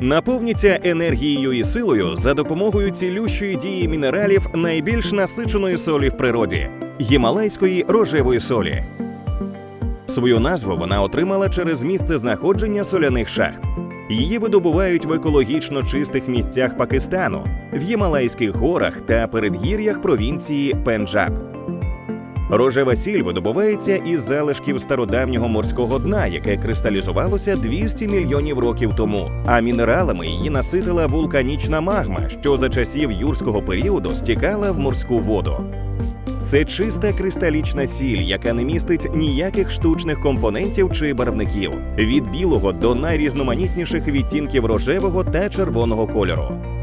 Наповніться енергією і силою за допомогою цілющої дії мінералів найбільш насиченої солі в природі гімалайської рожевої солі. Свою назву вона отримала через місце знаходження соляних шахт. Її видобувають в екологічно чистих місцях Пакистану, в Гімалайських горах та передгір'ях провінції Пенджаб. Рожева сіль видобувається із залишків стародавнього морського дна, яке кристалізувалося 200 мільйонів років тому. А мінералами її наситила вулканічна магма, що за часів юрського періоду стікала в морську воду. Це чиста кристалічна сіль, яка не містить ніяких штучних компонентів чи барвників від білого до найрізноманітніших відтінків рожевого та червоного кольору.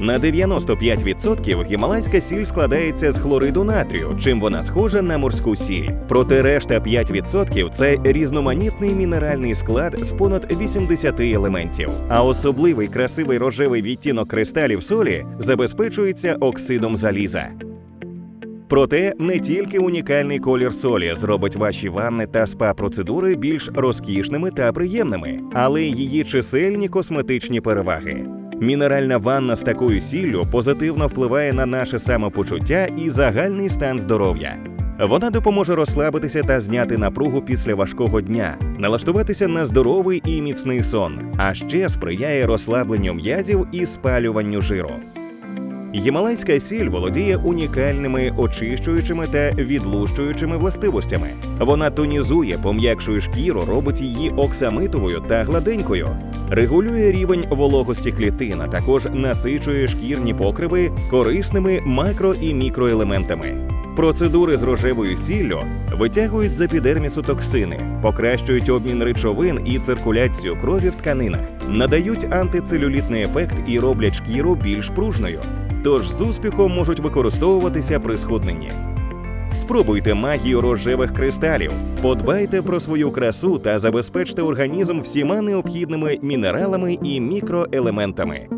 На 95% гімалайська сіль складається з хлориду натрію, чим вона схожа на морську сіль. Проте решта 5% – це різноманітний мінеральний склад з понад 80 елементів. А особливий красивий рожевий відтінок кристалів солі забезпечується оксидом заліза. Проте не тільки унікальний колір солі зробить ваші ванни та спа-процедури більш розкішними та приємними, але й її чисельні косметичні переваги. Мінеральна ванна з такою сіллю позитивно впливає на наше самопочуття і загальний стан здоров'я. Вона допоможе розслабитися та зняти напругу після важкого дня, налаштуватися на здоровий і міцний сон, а ще сприяє розслабленню м'язів і спалюванню жиру. Гімалайська сіль володіє унікальними очищуючими та відлущуючими властивостями. Вона тонізує, пом'якшує шкіру, робить її оксамитовою та гладенькою, регулює рівень вологості клітин, а також насичує шкірні покриви корисними макро і мікроелементами. Процедури з рожевою сіллю витягують з епідермісу токсини, покращують обмін речовин і циркуляцію крові в тканинах, надають антицелюлітний ефект і роблять шкіру більш пружною. Тож з успіхом можуть використовуватися при схудненні. Спробуйте магію рожевих кристалів, подбайте про свою красу та забезпечте організм всіма необхідними мінералами і мікроелементами.